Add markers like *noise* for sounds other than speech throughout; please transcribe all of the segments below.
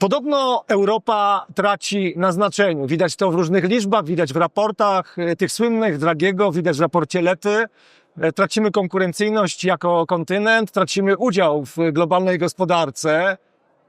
Podobno Europa traci na znaczeniu. Widać to w różnych liczbach, widać w raportach e, tych słynnych Dragiego, widać w raporcie Lety. E, Tracimy konkurencyjność jako kontynent, tracimy udział w globalnej gospodarce.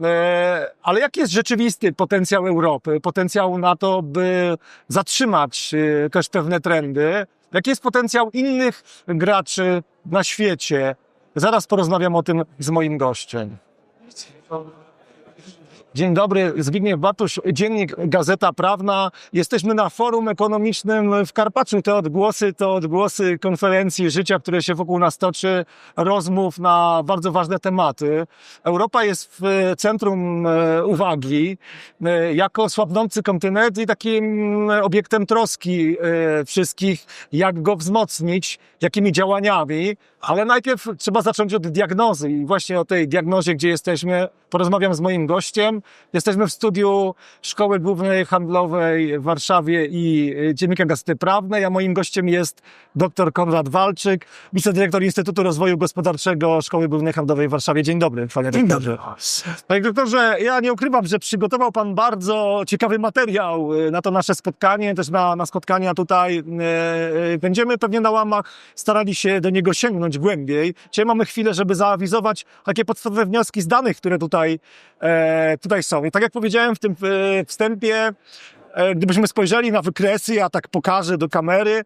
E, Ale jaki jest rzeczywisty potencjał Europy? Potencjał na to, by zatrzymać też pewne trendy? Jaki jest potencjał innych graczy na świecie? Zaraz porozmawiam o tym z moim gościem. Dzień dobry, Zbigniew Batusz, Dziennik Gazeta Prawna. Jesteśmy na forum ekonomicznym w Karpaczu. Te odgłosy to odgłosy konferencji życia, które się wokół nas toczy, rozmów na bardzo ważne tematy. Europa jest w centrum e, uwagi e, jako słabnący kontynent i takim obiektem troski e, wszystkich, jak go wzmocnić, jakimi działaniami. Ale najpierw trzeba zacząć od diagnozy i właśnie o tej diagnozie, gdzie jesteśmy, porozmawiam z moim gościem. Jesteśmy w studiu Szkoły Głównej Handlowej w Warszawie i y, Dziennika Gazety Prawnej, a moim gościem jest dr Konrad Walczyk, wicedyrektor Instytutu Rozwoju Gospodarczego Szkoły Głównej Handlowej w Warszawie. Dzień dobry, panie Dzień doktorze. Panie doktorze, ja nie ukrywam, że przygotował pan bardzo ciekawy materiał y, na to nasze spotkanie, też na, na spotkania tutaj. y, Będziemy pewnie na łamach starali się do niego sięgnąć głębiej. Dzisiaj mamy chwilę, żeby zaawizować takie podstawowe wnioski z danych, które tutaj, e, tutaj są. I tak jak powiedziałem w tym e, wstępie, e, gdybyśmy spojrzeli na wykresy, ja tak pokażę do kamery,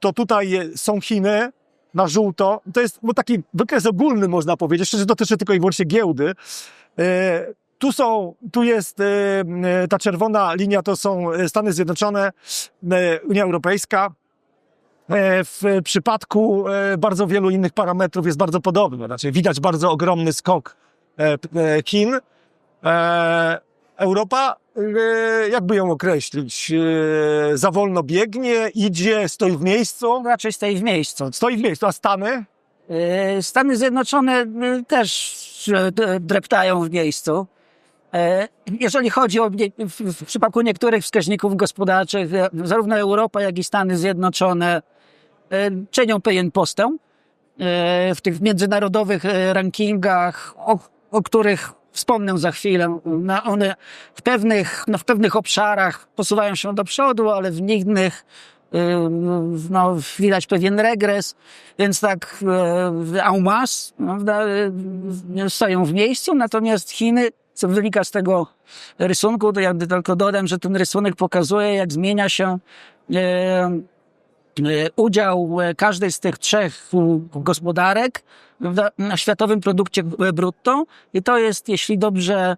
to tutaj są Chiny, na żółto. To jest no, taki wykres ogólny, można powiedzieć, szczerze dotyczy tylko i wyłącznie giełdy. E, Tu są, tu jest ta czerwona linia, to są Stany Zjednoczone, Unia Europejska. W przypadku bardzo wielu innych parametrów jest bardzo podobny. Znaczy widać bardzo ogromny skok Chin. E, Europa, e, jakby ją określić, e, za wolno biegnie, idzie, stoi w miejscu. raczej stoi w miejscu. Stoi w miejscu, a Stany? Stany Zjednoczone też dreptają w miejscu. Jeżeli chodzi o w, przypadku niektórych wskaźników gospodarczych, zarówno Europa, jak i Stany Zjednoczone czynią pewien postęp w tych międzynarodowych rankingach, o, o których wspomnę za chwilę. No, one w pewnych, no, w pewnych obszarach posuwają się do przodu, ale w innych e, no, widać pewien regres, więc tak e, en masse e, stoją w miejscu, natomiast Chiny, co wynika z tego rysunku, to ja tylko dodam, że ten rysunek pokazuje, jak zmienia się udział każdej z tych trzech gospodarek na światowym produkcie brutto i to jest, jeśli dobrze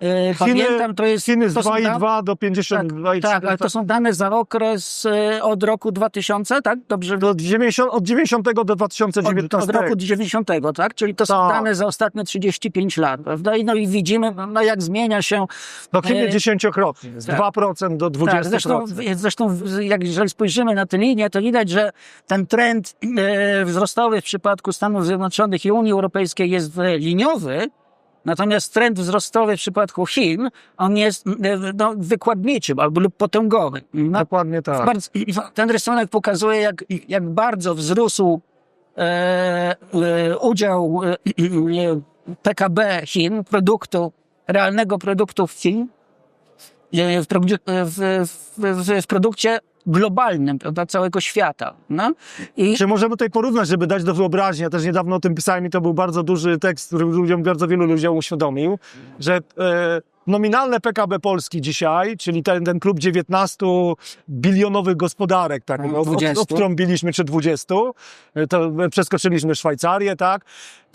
e, pamiętam, to jest... Chiny z to są da- 2,2 do 52,3. tak, ale to są dane za okres e, od roku 2000, tak? Dobrze. Do 90, od 90 do Od, 2019. od roku 90, tak? Czyli to są Tak. dane za ostatnie 35 lat, prawda? I no i widzimy, no jak zmienia się. No Chiny e, dziesięciokrotnie, z tak. 2% do 20%. Tak, zresztą, zresztą jak jeżeli spojrzymy na tę linię, to widać, że ten trend e, wzrostowy w przypadku Stanów Zjednoczonych i Unii Europejskiej jest e, liniowy, natomiast trend wzrostowy w przypadku Chin, on jest e, no, wykładniczy albo lub potęgowy. No, Dokładnie tak. Bardzo, ten rysunek pokazuje, jak, jak bardzo wzrósł e, e, udział e, e, PKB Chin, produktu, realnego produktu w Chin, e, produkcie- w, w, w, w produkcie globalnym, prawda, całego świata. No? I Czy możemy tutaj porównać, żeby dać do wyobraźni? Ja też niedawno o tym pisałem i to był bardzo duży tekst, który ludziom, bardzo wielu ludziom uświadomił, że e, nominalne PKB Polski dzisiaj, czyli ten, ten klub 19 bilionowych gospodarek, tak, No, no, od, 20. odtrąbiliśmy czy 20, e, to przeskoczyliśmy Szwajcarię, tak,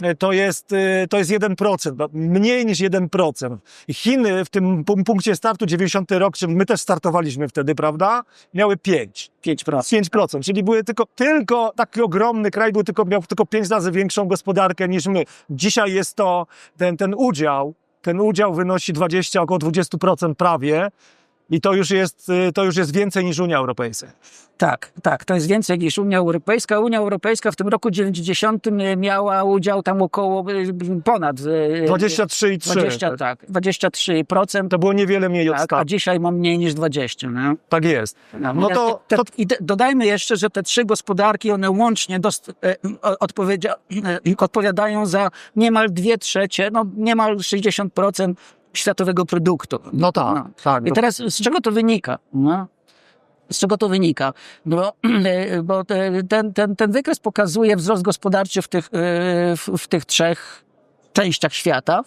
e, to jest, e, to jest 1%, no, mniej niż 1%. I Chiny w tym pun- punkcie startu 90 rok, czym my też startowaliśmy wtedy, prawda, miały 5. 5%. 5%, czyli były tylko, tylko taki ogromny kraj był tylko, miał tylko 5 razy większą gospodarkę niż my. Dzisiaj jest to ten, ten udział, ten udział wynosi 20, około 20% prawie i to już jest, y, to już jest więcej niż Unia Europejska. Tak, tak, to jest więcej niż Unia Europejska. Unia Europejska w tym roku 90 miała udział tam około e, ponad e, 23,3. 20, tak, 23%. To było niewiele mniej od Tak, a dzisiaj mam mniej niż 20. No, Tak jest. No to, te, to I dodajmy jeszcze, że te trzy gospodarki, one łącznie dost, e, o- odpowiedzia, e, odpowiadają za niemal dwie trzecie, no niemal 60% światowego produktu. No tak, No. tak. I teraz z czego to wynika? No? Z czego to wynika? Bo, *clears throat* bo te- ten, ten, ten wykres pokazuje wzrost gospodarczy w tych, e, w, w tych trzech częściach świata.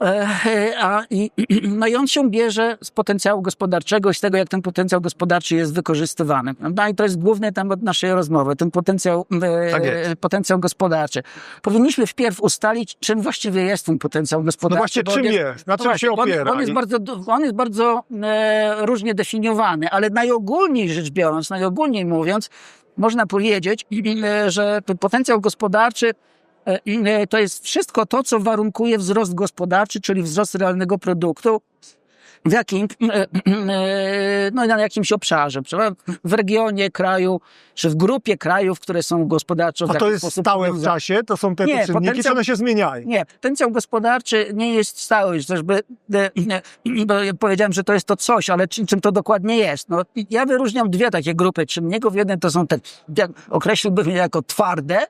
E, A, i, *clears throat* no i on się bierze z potencjału gospodarczego i z tego, jak ten potencjał gospodarczy jest wykorzystywany. No i to jest główny temat naszej rozmowy, ten potencjał, e, Tak potencjał gospodarczy. Powinniśmy wpierw ustalić, czym właściwie jest ten potencjał No gospodarczy. właśnie, bo on czym jest- jest? Na no czym właśnie, się bo on, opiera? on jest bardzo, on jest bardzo e, różnie definiowany, ale najogólniej rzecz biorąc, najogólniej mówiąc, można powiedzieć, *clears throat* e, że ten potencjał gospodarczy to jest wszystko to, co warunkuje wzrost gospodarczy, czyli wzrost realnego produktu w jakim, e, e, no, na jakimś obszarze, prawda? w regionie kraju, czy w grupie krajów, które są gospodarczo w A to jest stałe w czasie? To są te, Nie, te czynniki, czy one się zmieniają? Nie, potencjał gospodarczy nie jest stały. Też by, e, e, bo ja powiedziałem, że to jest to coś, ale czym, czym to dokładnie jest? No, ja wyróżniam dwie takie grupy czynników. Jeden to są te, określiłbym je jako twarde,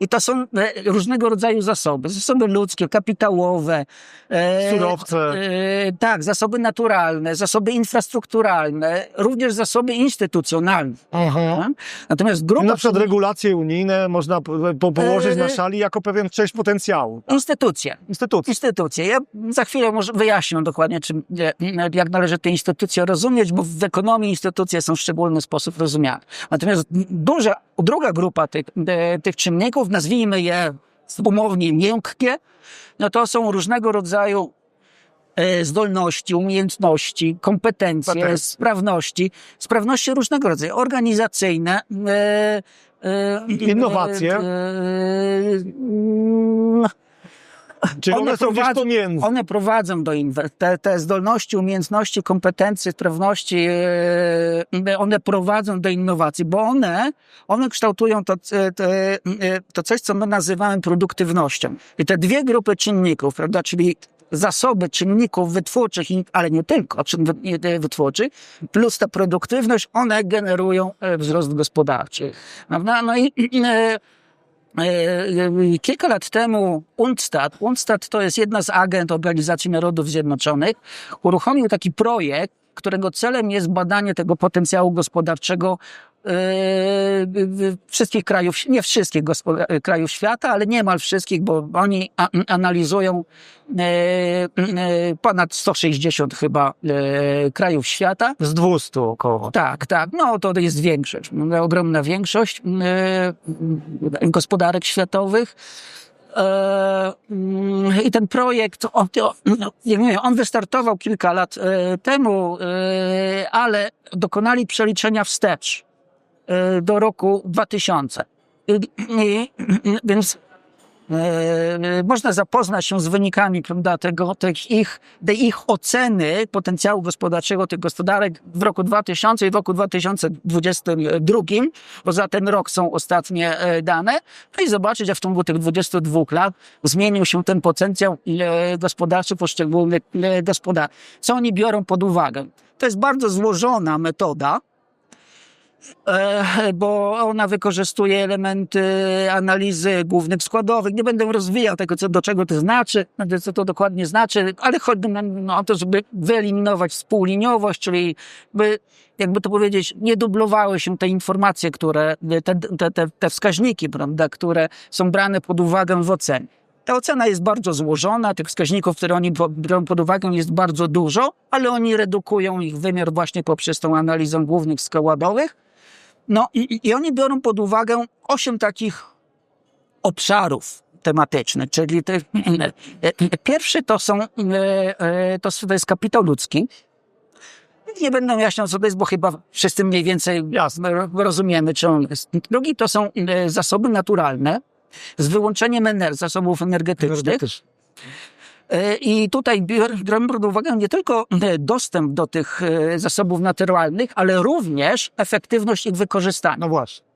i to są e, różnego rodzaju zasoby. Zasoby ludzkie, kapitałowe. e, Surowce. E, tak, zasoby naturalne, zasoby infrastrukturalne, również zasoby instytucjonalne. Mhm. Natomiast I grupa Na przykład regulacje unijne można po, po, położyć na Eee. szali jako pewien część potencjału. instytucje. Instytucji. Instytucje. Ja za chwilę może wyjaśnię dokładnie, czym, jak należy te instytucje rozumieć, bo w ekonomii instytucje są w szczególny sposób rozumiane. Natomiast duża, druga grupa tych, e, tych czynników, nazwijmy je umownie miękkie, no to są różnego rodzaju e, zdolności, umiejętności, kompetencje, Patent. sprawności, sprawności różnego rodzaju, organizacyjne, e, e, Innowacje. Czyli one, one są prowadzą- one prowadzą do te, te zdolności, umiejętności, kompetencje, sprawności, e, one prowadzą do innowacji, bo one, one kształtują to, e, te, e, to coś, co my nazywamy produktywnością. I te dwie grupy czynników, prawda, czyli zasoby czynników wytwórczych, i- ale nie tylko wytwórczych, plus ta produktywność, one generują e, wzrost gospodarczy. Prawda? No i e, E, Kilka lat temu UNSTAD, UNSTAD to jest jedna z agent Organizacji Narodów Zjednoczonych, uruchomił taki projekt, którego celem jest badanie tego potencjału gospodarczego e, wszystkich krajów, nie wszystkich e, krajów świata, ale niemal wszystkich, bo oni analizują e, e, ponad 160 chyba e, krajów świata. Z 200 około. Tak, tak. No to jest większość, ogromna większość e, gospodarek światowych. E, I ten projekt, on, no, on wystartował kilka lat e, temu, e, ale dokonali przeliczenia wstecz e, do roku 2000. I, i, więc e, można zapoznać się z wynikami prawda, tego, tych ich, tej ich oceny potencjału gospodarczego tych gospodarek w roku 2000 i w roku 2022, bo za ten rok są ostatnie e, dane, no i zobaczyć, jak w ciągu tych 22 lat zmienił się ten potencjał e, gospodarczy poszczególnych e, gospodarek. Co oni biorą pod uwagę? To jest bardzo złożona metoda, e, bo ona wykorzystuje elementy analizy głównych składowych. Nie będę rozwijał tego, co, do czego to znaczy, co to dokładnie znaczy, ale chodzi nam no, o to, żeby wyeliminować współliniowość, czyli by, jakby to powiedzieć, nie dublowały się te informacje, które, te, te, te, te wskaźniki, prawda, które są brane pod uwagę w ocenie. Ta ocena jest bardzo złożona, tych wskaźników, które oni biorą pod uwagę jest bardzo dużo, ale oni redukują ich wymiar właśnie poprzez tą analizę głównych składowych. No i, i- oni biorą pod uwagę osiem takich obszarów tematycznych, czyli te, pierwszy to są, e, e, to, jest kapitał ludzki. Nie będę wyjaśniał, co to jest, bo chyba wszyscy mniej więcej Jasne. ro- rozumiemy, czy on jest. Drugi to są e, zasoby naturalne, z wyłączeniem ener- zasobów energetycznych. E, I tutaj bior- biorą pod uwagę nie tylko e, dostęp do tych e, zasobów naturalnych, ale również efektywność ich wykorzystania. No właśnie.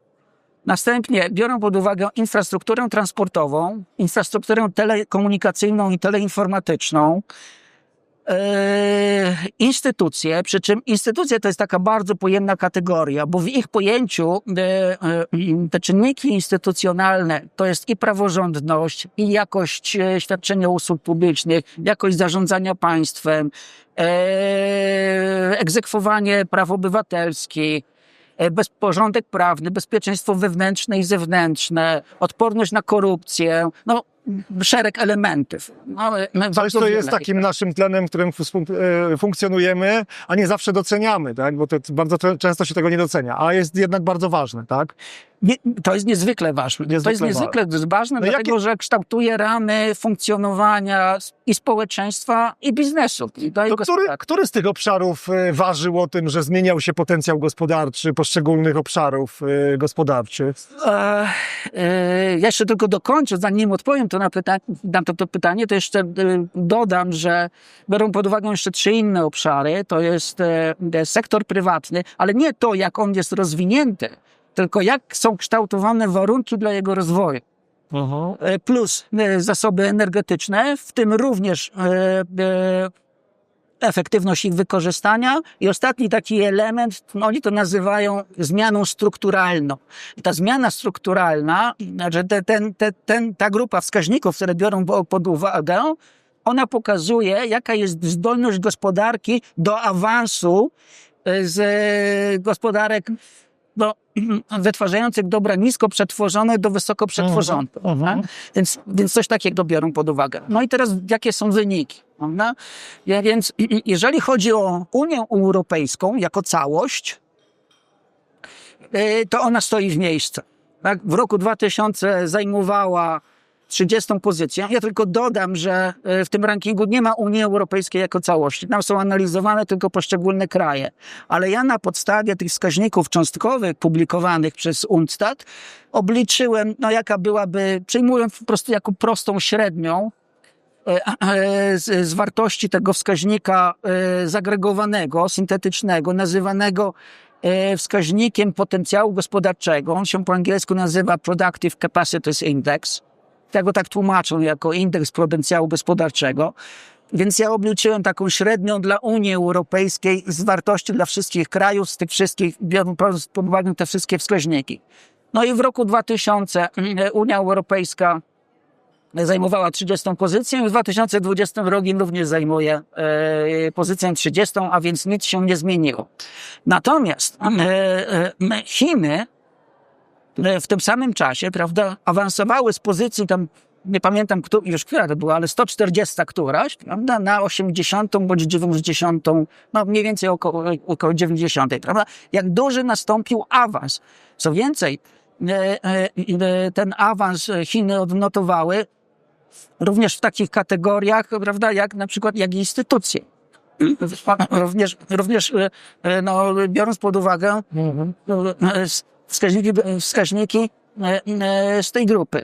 Następnie biorą pod uwagę infrastrukturę transportową, infrastrukturę telekomunikacyjną i teleinformatyczną, e, instytucje, przy czym instytucje to jest taka bardzo pojemna kategoria, bo w ich pojęciu e, e, te czynniki instytucjonalne to jest i praworządność, i jakość e, świadczenia usług publicznych, jakość zarządzania państwem, egzekwowanie praw obywatelskich, bezporządek prawny, bezpieczeństwo wewnętrzne i zewnętrzne, odporność na korupcję, no szereg elementów. No, my Coś, co jest wiele. takim naszym tlenem, w którym e, funkcjonujemy, a nie zawsze doceniamy, tak? Bo to bardzo często się tego nie docenia, a jest jednak bardzo ważne, tak? Nie, to jest niezwykle ważne. to jest Niezwykle niezwykle ważne, No dlatego jakie- że kształtuje ramy funkcjonowania i społeczeństwa, i biznesu. I to który, który z tych obszarów e, ważył o tym, że zmieniał się potencjał gospodarczy poszczególnych obszarów e, gospodarczych? E, e, ja jeszcze tylko dokończę, zanim odpowiem to na, pyta- na to, to pytanie, to jeszcze e, dodam, że biorą pod uwagę jeszcze trzy inne obszary. To jest e, sektor prywatny, ale nie to, jak on jest rozwinięty, tylko jak są kształtowane warunki dla jego rozwoju. E, plus e, zasoby energetyczne, w tym również e, efektywność ich wykorzystania i ostatni taki element, no oni to nazywają zmianą strukturalną. I ta zmiana strukturalna, te, ten, te, ten, ta grupa wskaźników, które biorą po- pod uwagę, ona pokazuje, jaka jest zdolność gospodarki do awansu z gospodarek no, *clears throat* wytwarzających dobra nisko przetworzone do wysoko przetworzonych. Mhm. tak? Więc, więc coś takiego biorą pod uwagę. No i teraz jakie są wyniki? Prawda? Ja więc jeżeli chodzi o Unię Europejską jako całość, y, to ona stoi w miejscu. Tak? W roku 2000 zajmowała 30 pozycję. Ja tylko dodam, że y, w tym rankingu nie ma Unii Europejskiej jako całości. Tam są analizowane tylko poszczególne kraje. Ale ja na podstawie tych wskaźników cząstkowych publikowanych przez UNSTAT obliczyłem, no jaka byłaby, przyjmując po prostu jako prostą średnią, e, e, z, z wartości tego wskaźnika e, zagregowanego, syntetycznego, nazywanego e, wskaźnikiem potencjału gospodarczego. On się po angielsku nazywa Productive Capacities Index. Tego tak tłumaczą jako indeks potencjału gospodarczego. Więc ja obliczyłem taką średnią dla Unii Europejskiej z wartości dla wszystkich krajów, z tych wszystkich, biorąc pod uwagę te wszystkie wskaźniki. No i w roku 2000 mm, Unia Europejska zajmowała 30 pozycję w 2022 również zajmuje e, pozycję 30, a więc nic się nie zmieniło. Natomiast e, e, Chiny w tym samym czasie, prawda, awansowały z pozycji tam, nie pamiętam kto, już która to była, ale 140 któraś, prawda, na 80 bądź 90, no mniej więcej około, około 90, prawda. Jak duży nastąpił awans. Co więcej, e, e, e, ten awans Chiny odnotowały również w takich kategoriach, prawda, jak na przykład jak instytucje. Również, również e, e, no, biorąc pod uwagę e, s- wskaźniki, wskaźniki e, e, z tej grupy.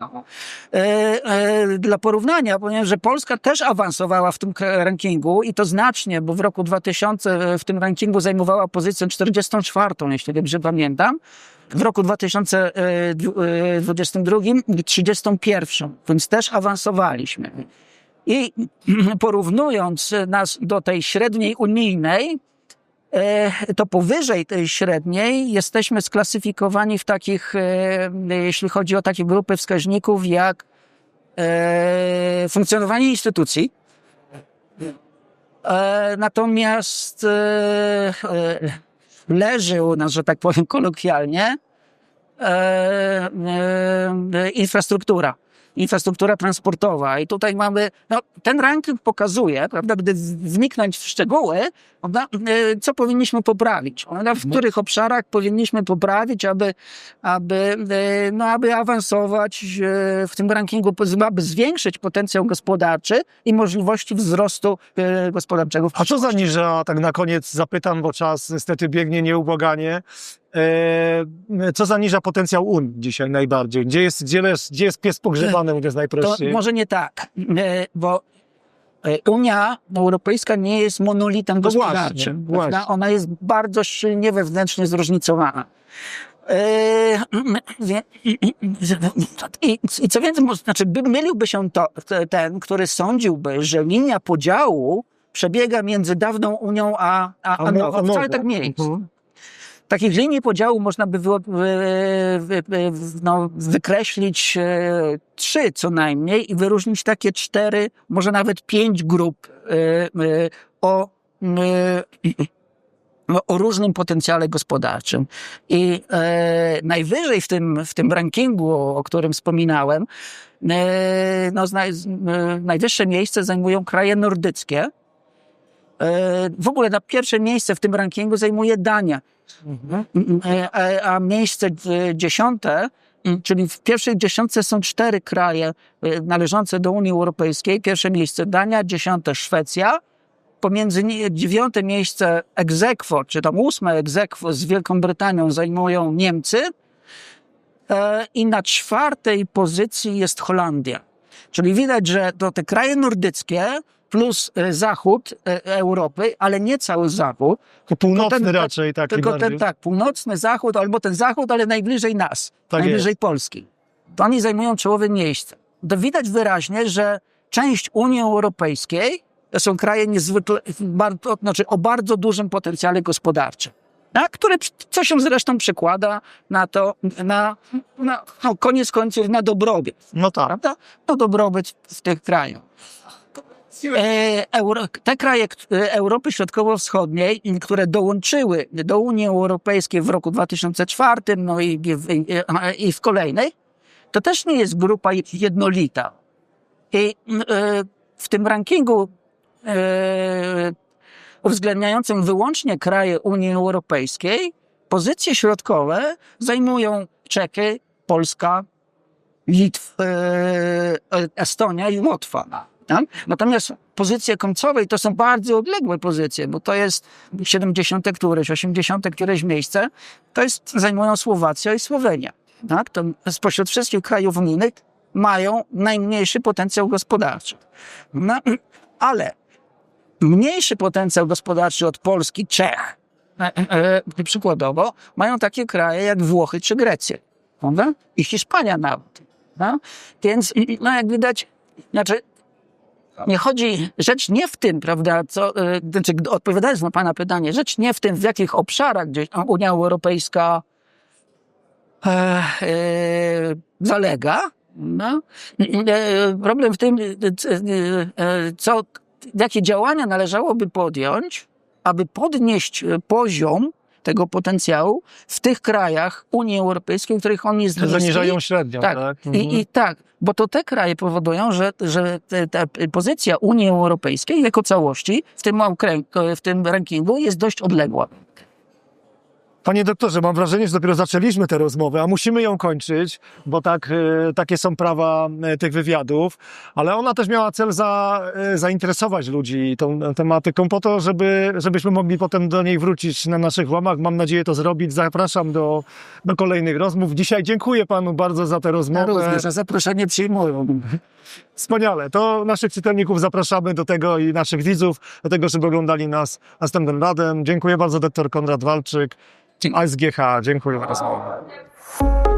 E, e, Dla porównania, powiem, że Polska też awansowała w tym rankingu i to znacznie, bo w roku 2000 w tym rankingu zajmowała pozycję 44, jeśli dobrze pamiętam. W roku 2022 31, więc też awansowaliśmy. I *clears throat* porównując nas do tej średniej unijnej, to powyżej tej średniej jesteśmy sklasyfikowani w takich, e, jeśli chodzi o takie grupy wskaźników jak e, funkcjonowanie instytucji. E, Natomiast e, e, leży u nas, że tak powiem kolokwialnie, e, e, infrastruktura. Infrastruktura transportowa. I tutaj mamy, no, ten ranking pokazuje, prawda, gdy wniknąć w szczegóły, prawda, e, co powinniśmy poprawić, prawda, w których obszarach powinniśmy poprawić, aby, aby, e, no, aby awansować e, w tym rankingu, aby zwiększyć potencjał gospodarczy i możliwości wzrostu gospodarczego. w A co zaniża, tak na koniec zapytam, bo czas niestety biegnie nieubłaganie, co zaniża potencjał Unii dzisiaj najbardziej? Gdzie jest, gdzie jest, gdzie jest pies pogrzebany, mówiąc To najprościej? może nie tak, e, bo e, Unia Europejska nie jest monolitem No właśnie, gospodarczym. właśnie. prawda? Ona jest bardzo silnie wewnętrznie zróżnicowana. E, I, I co więcej, znaczy by- myliłby się to, te- ten, który sądziłby, że linia podziału przebiega między dawną Unią a, a, a, A a Wcale nową. tak nie jest. Mhm. Takich linii podziału można by wy, wy, wy, no, wykreślić e, trzy co najmniej i wyróżnić takie cztery, może nawet pięć grup e, e, o, no, o różnym potencjale gospodarczym. I najwyżej w tym, w tym rankingu, o, którym wspominałem, no, najwyższe miejsce zajmują kraje nordyckie. W ogóle na pierwsze miejsce w tym rankingu zajmuje Dania. Mhm. E, A, a miejsce e, dziesiąte, m, czyli w pierwszej dziesiątce są cztery kraje e, należące do Unii Europejskiej. Pierwsze miejsce Dania, dziesiąte Szwecja. Pomiędzy dziewiąte miejsce egzekwo, czy tam ósme egzekwo z Wielką Brytanią zajmują Niemcy. E, I na czwartej pozycji jest Holandia. Czyli widać, że to te kraje nordyckie plus e, zachód e, Europy, ale nie cały zachód, północny ten- raczej taki tylko ten tak, północny zachód, albo ten zachód, ale najbliżej nas, Tak najbliżej Polski. To oni zajmują czołowe miejsce. To widać wyraźnie, że część Unii Europejskiej to są kraje niezwykle, bardzo, znaczy o bardzo dużym potencjale gospodarczym. Na które, co się zresztą przekłada na to, na, na no, koniec końców na dobrobyt No tak. prawda? No dobrobyt w tych krajach. E, Euro, te kraje e, Europy Środkowo-Wschodniej, które dołączyły do Unii Europejskiej w roku 2004, no i, i, i, w kolejnej, to też nie jest grupa jednolita. I e, w tym rankingu uwzględniającym wyłącznie kraje Unii Europejskiej, pozycje środkowe zajmują Czechy, Polska, Litw, Estonia i Łotwa. Tak? Natomiast pozycje końcowe to są bardzo odległe pozycje, bo to jest 70 któreś, 80 któreś miejsce, to jest, zajmują Słowacja i Słowenia. Tak? To spośród wszystkich krajów unijnych mają najmniejszy potencjał gospodarczy. No, *clears throat* ale mniejszy potencjał gospodarczy od Polski, Czech, e, e, przykładowo, mają takie kraje jak Włochy czy Grecja. Prawda? I Hiszpania nawet. No? Więc, no jak widać, znaczy, nie chodzi, rzecz nie w tym, prawda, co, e, znaczy, odpowiadając na Pana pytanie, rzecz nie w tym, w jakich obszarach gdzieś Unia Europejska e, e, zalega. No. E, problem w tym, e, c- e, co, jakie działania należałoby podjąć, aby podnieść poziom tego potencjału w tych krajach Unii Europejskiej, w których on jest niski. Zaniżają średnią, tak? Tak. Mhm. I, I tak, bo to te kraje powodują, że, że te, ta pozycja Unii Europejskiej jako całości w tym, w tym rankingu jest dość odległa. Panie doktorze, mam wrażenie, że dopiero zaczęliśmy tę rozmowę, a musimy ją kończyć, bo tak, e, takie są prawa e, tych wywiadów, ale ona też miała cel za, e, zainteresować ludzi tą tematyką po to, żeby, żebyśmy mogli potem do niej wrócić na naszych łamach. Mam nadzieję to zrobić. Zapraszam do, do kolejnych rozmów. Dzisiaj dziękuję panu bardzo za tę Ja rozmowę. również, a zaproszenie przyjmują. Wspaniale. To naszych czytelników zapraszamy do tego i naszych widzów, do tego, żeby oglądali nas następnym razem. Dziękuję bardzo, doktor Konrad Walczyk, ASGH. Dziękuję bardzo.